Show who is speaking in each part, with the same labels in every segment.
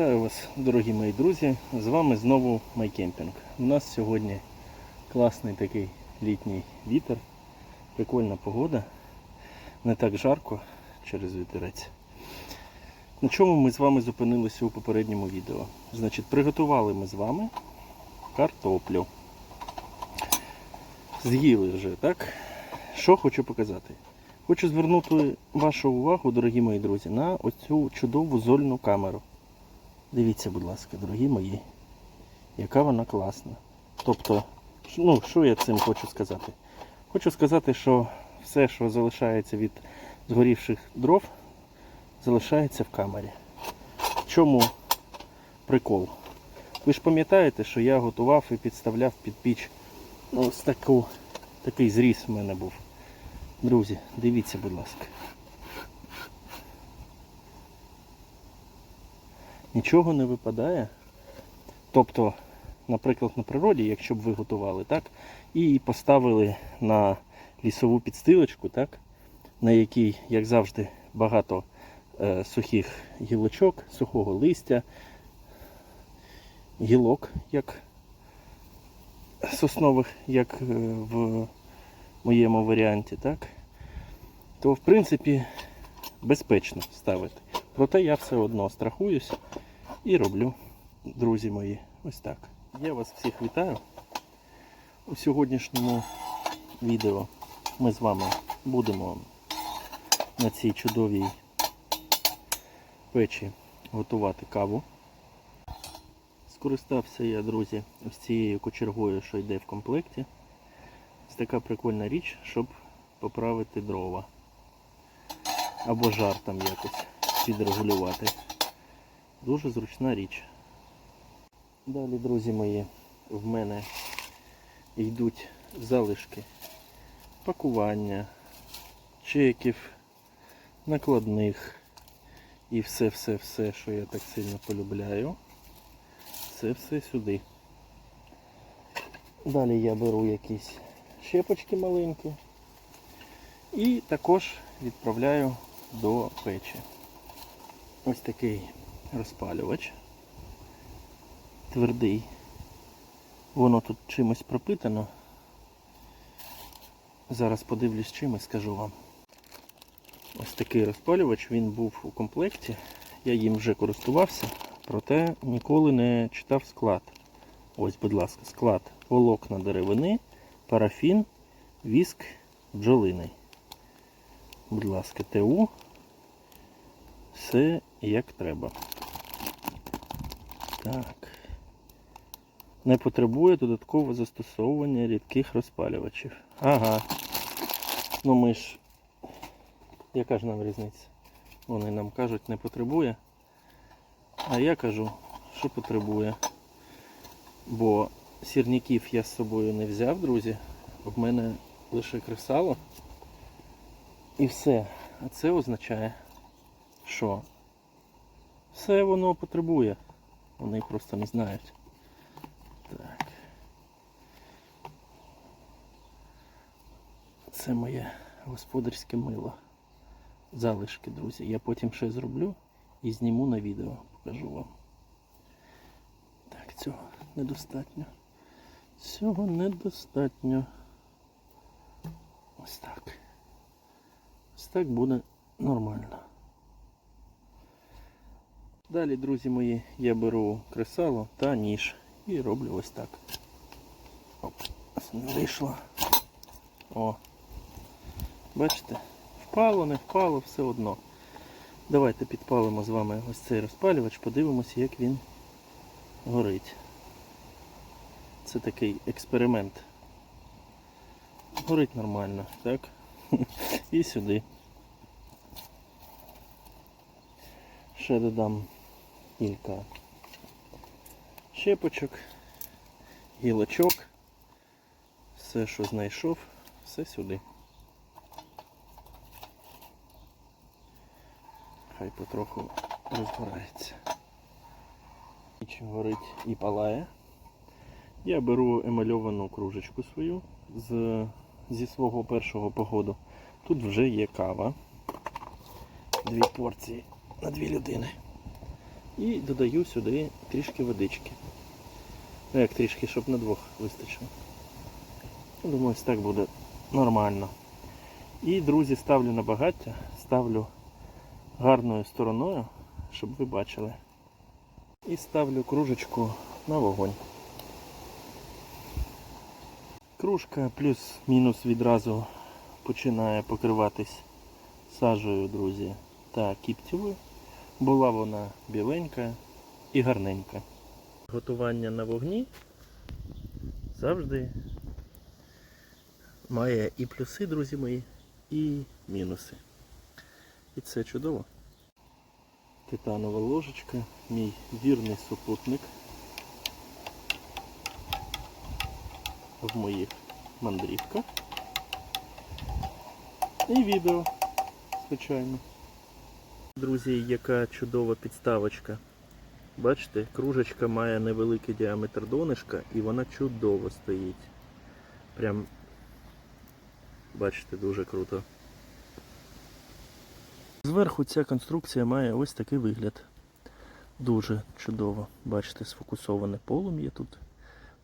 Speaker 1: Вітаю вас, дорогі мої друзі! З вами знову Майкемпінг. У нас сьогодні класний такий літній вітер, прикольна погода, не так жарко через вітерець. На чому ми з вами зупинилися у попередньому відео? Значить, приготували ми з вами картоплю. З'їли вже, так? Що хочу показати? Хочу звернути вашу увагу, дорогі мої друзі, на оцю чудову зольну камеру. Дивіться, будь ласка, дорогі мої, яка вона класна. Тобто, ну, що я цим хочу сказати? Хочу сказати, що все, що залишається від згорівших дров, залишається в камері. В чому прикол? Ви ж пам'ятаєте, що я готував і підставляв під піч ну, ось таку, такий зріз в мене був. Друзі, дивіться, будь ласка. Нічого не випадає. Тобто, наприклад, на природі, якщо б ви готували, так, і поставили на лісову підстилочку, так, на якій, як завжди, багато е, сухих гілочок, сухого листя, гілок, як соснових, як е, в моєму варіанті, так, то в принципі безпечно ставити. Проте я все одно страхуюсь і роблю, друзі мої, ось так. Я вас всіх вітаю. У сьогоднішньому відео ми з вами будемо на цій чудовій печі готувати каву. Скористався я, друзі, ось цією кочергою, що йде в комплекті. Ось така прикольна річ, щоб поправити дрова. Або жар там якось підрегулювати. Дуже зручна річ. Далі, друзі мої, в мене йдуть залишки пакування, чеків, накладних і все-все-все, що я так сильно полюбляю. Це все сюди. Далі я беру якісь щепочки маленькі і також відправляю до печі. Ось такий розпалювач. Твердий. Воно тут чимось пропитано. Зараз подивлюсь чим і скажу вам. Ось такий розпалювач, він був у комплекті. Я їм вже користувався, проте ніколи не читав склад. Ось, будь ласка, склад волокна деревини, парафін, віск бджолиний. Будь ласка, ТУ. Все як треба. Так. Не потребує додаткового застосовування рідких розпалювачів. Ага. Ну ми ж... Яка ж нам різниця? Вони нам кажуть, не потребує. А я кажу, що потребує. Бо сірників я з собою не взяв, друзі. В мене лише кресало. І все. А це означає, що все воно потребує. Вони просто не знають. Так. Це моє господарське мило. Залишки, друзі. Я потім ще зроблю і зніму на відео, покажу вам. Так, цього недостатньо. Цього недостатньо. Ось так. Ось так буде нормально. Далі, друзі мої, я беру кресало та ніж і роблю ось так. Оп, не вийшло. О. Бачите? Впало, не впало, все одно. Давайте підпалимо з вами ось цей розпалювач, подивимося, як він горить. Це такий експеримент. Горить нормально, так? І сюди. Ще додам кілька щепочок, гілочок, все, що знайшов, все сюди. Хай потроху розгорається. Ніч горить і палає. Я беру емальовану кружечку свою з, зі свого першого походу. Тут вже є кава. Дві порції на дві людини. І додаю сюди трішки водички. Ну як трішки, щоб на двох вистачило. Думаю, ось так буде нормально. І, друзі, ставлю на багаття, ставлю гарною стороною, щоб ви бачили. І ставлю кружечку на вогонь. Кружка плюс-мінус відразу починає покриватись сажею, друзі, та кіптєвою. Була вона біленька і гарненька. Готування на вогні завжди має і плюси, друзі мої, і мінуси. І це чудово. Титанова ложечка, мій вірний супутник в моїх мандрівках. І відео, звичайно. Друзі, яка чудова підставочка. Бачите, кружечка має невеликий діаметр донышка і вона чудово стоїть. Прям, бачите, дуже круто. Зверху ця конструкція має ось такий вигляд. Дуже чудово. Бачите, сфокусоване полум'я тут.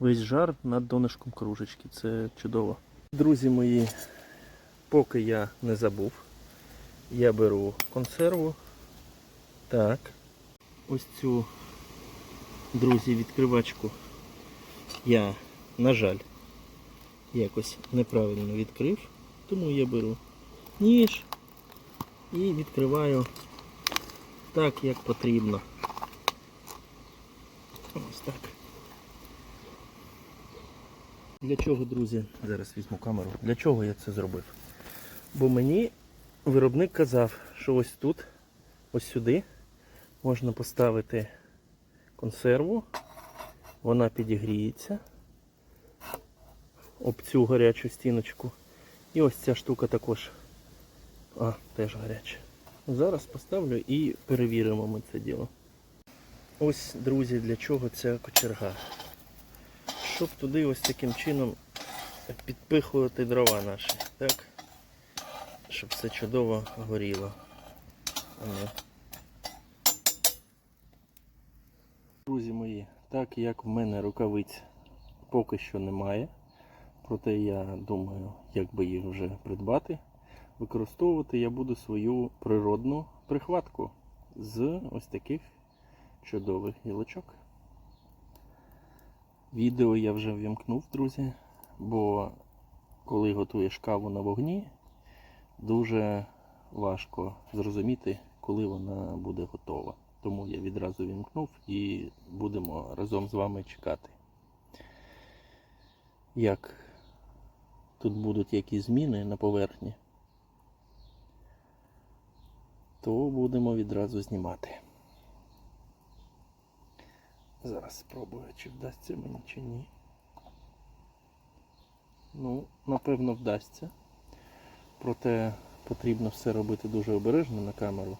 Speaker 1: Весь жар над донышком кружечки. Це чудово. Друзі мої, поки я не забув, я беру консерву. Так. Ось цю, друзі, відкривачку я, на жаль, якось неправильно відкрив, тому я беру ніж і відкриваю так, як потрібно. Ось так. Для чого, друзі, зараз візьму камеру, для чого я це зробив? Бо мені виробник казав, що ось тут, ось сюди, можна поставити консерву, вона підігріється об цю гарячу стіночку. І ось ця штука також а, теж гаряча. Зараз поставлю і перевіримо ми це діло. Ось, друзі, для чого ця кочерга. Щоб туди ось таким чином підпихувати дрова наші, так? Щоб все чудово горіло. Друзі мої, так як в мене рукавиць поки що немає, проте я думаю, як би їх вже придбати, використовувати я буду свою природну прихватку з ось таких чудових гілочок. Відео я вже ввімкнув, друзі, бо коли готуєш каву на вогні, дуже важко зрозуміти, коли вона буде готова. Тому я відразу вімкнув і будемо разом з вами чекати. Як тут будуть якісь зміни на поверхні, то будемо відразу знімати. Зараз спробую, чи вдасться мені чи ні. Ну, напевно, вдасться. Проте потрібно все робити дуже обережно на камеру,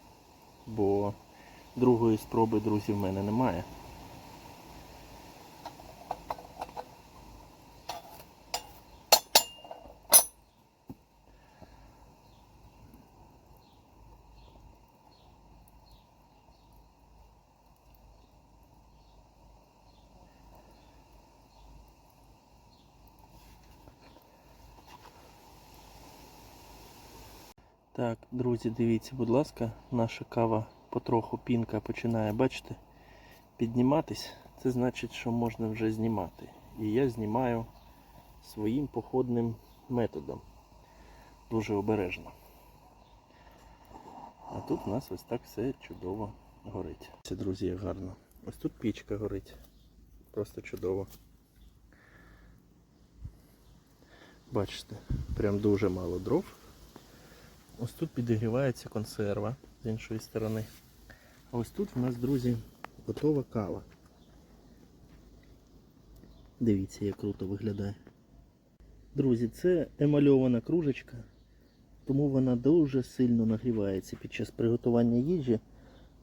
Speaker 1: бо другої спроби, друзі, в мене немає. Так, друзі, дивіться, будь ласка, наша кава потроху пінка починає, бачите, підніматись. Це значить, що можна вже знімати. І я знімаю своїм походним методом. Дуже обережно. А тут у нас ось так все чудово горить. Це, друзі, як гарно. Ось тут пічка горить. Просто чудово. Бачите, прям дуже мало дров. Ось тут підігрівається консерва з іншої сторони. А ось тут у нас, друзі, готова кава. Дивіться, як круто виглядає. Друзі, це емальована кружечка, тому вона дуже сильно нагрівається під час приготування їжі.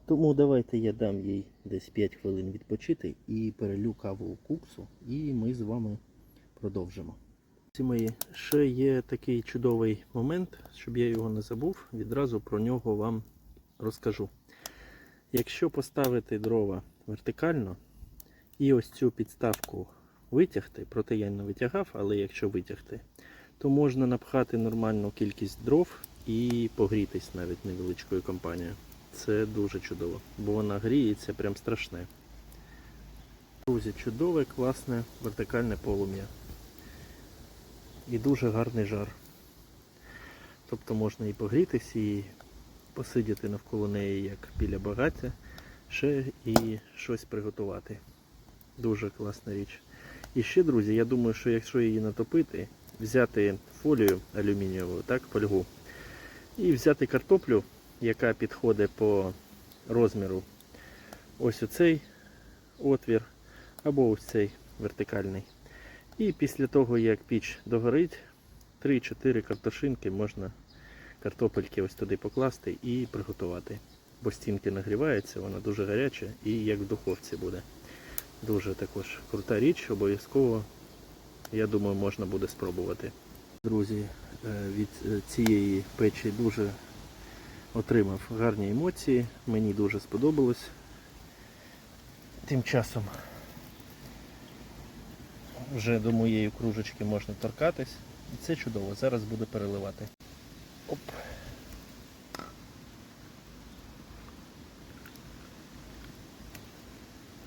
Speaker 1: Тому давайте я дам їй десь 5 хвилин відпочити і перелю каву у куксу, і ми з вами продовжимо. Мої ще є такий чудовий момент, щоб я його не забув, відразу про нього вам розкажу. Якщо поставити дрова вертикально і ось цю підставку витягти, проте я не витягав, але якщо витягти, то можна напхати нормальну кількість дров і погрітись навіть невеличкою компанією. Це дуже чудово, бо вона гріється прям страшне. Друзі, чудове, класне вертикальне полум'я. І дуже гарний жар. Тобто можна і погрітись, і посидіти навколо неї, як біля багаття, ще і щось приготувати. Дуже класна річ. І ще, друзі, я думаю, що якщо її натопити, взяти фолію алюмінієву, так, фольгу, і взяти картоплю, яка підходить по розміру, ось оцей отвір, або ось цей вертикальний. І після того, як піч догорить, 3-4 картошинки можна картопельки ось туди покласти і приготувати. Бо стінки нагріваються, вона дуже гаряча і як в духовці буде. Дуже також крута річ, обов'язково, я думаю, можна буде спробувати. Друзі, е, від е, цієї печі дуже отримав гарні емоції, мені дуже сподобалось. Тим часом вже до моєї кружечки можна торкатись. І це чудово. Зараз буду переливати. Оп.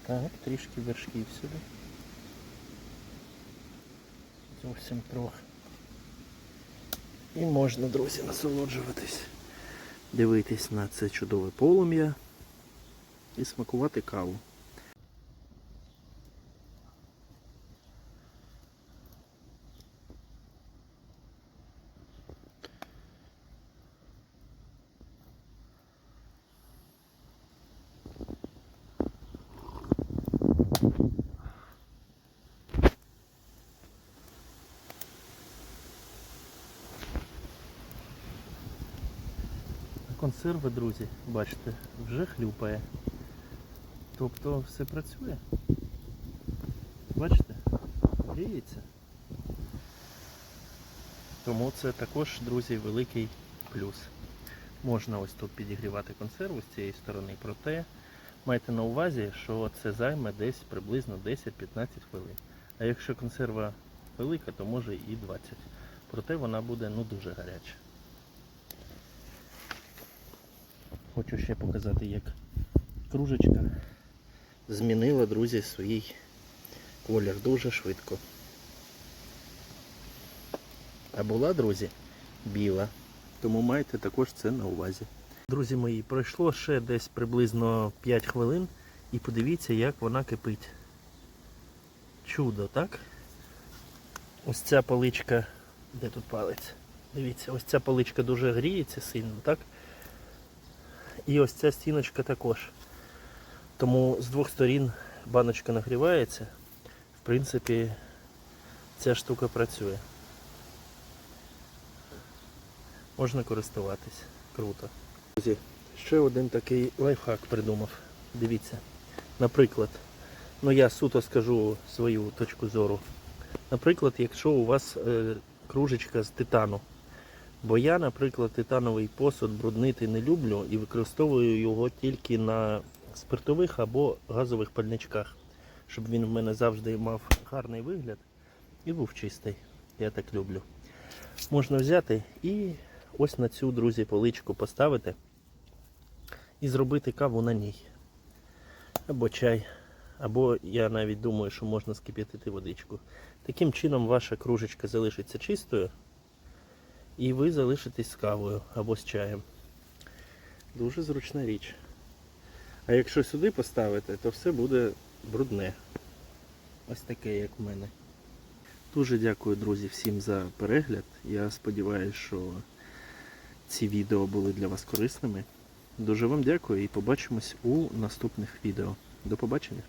Speaker 1: Так, трішки вершків сюди. Зовсім трохи. І можна, друзі, насолоджуватись, дивитись на це чудове полум'я і смакувати каву. Консерви, друзі, бачите, вже хлюпає. Тобто все працює. Бачите? Гріється. Тому це також, друзі, великий плюс. Можна ось тут підігрівати консерву з цієї сторони, проте майте на увазі, що це займе десь приблизно 10-15 хвилин. А якщо консерва велика, то може і 20. Проте вона буде ну дуже гаряча. Хочу ще показати, як кружечка змінила, друзі, свій колір дуже швидко. А була, друзі, біла. Тому майте також це на увазі. Друзі мої, пройшло ще десь приблизно 5 хвилин і подивіться, як вона кипить. Чудо, так? Ось ця паличка, де тут палець? Дивіться, ось ця паличка дуже гріється сильно, так? І ось ця стіночка також. Тому з двох сторін баночка нагрівається. В принципі, ця штука працює. Можна користуватись. Круто. Друзі, ще один такий лайфхак придумав. Дивіться. Наприклад, ну я суто скажу свою точку зору. Наприклад, якщо у вас е, кружечка з титану. Бо я, наприклад, титановий посуд бруднити не люблю і використовую його тільки на спиртових або газових пальничках, щоб він в мене завжди мав гарний вигляд і був чистий. Я так люблю. Можна взяти і ось на цю, друзі, поличку поставити і зробити каву на ній. Або чай. Або я навіть думаю, що можна скип'ятити водичку. Таким чином ваша кружечка залишиться чистою. І ви залишитесь з кавою або з чаєм. Дуже зручна річ. А якщо сюди поставити, то все буде брудне. Ось таке, як в мене. Дуже дякую, друзі, всім за перегляд. Я сподіваюся, що ці відео були для вас корисними. Дуже вам дякую і побачимось у наступних відео. До побачення!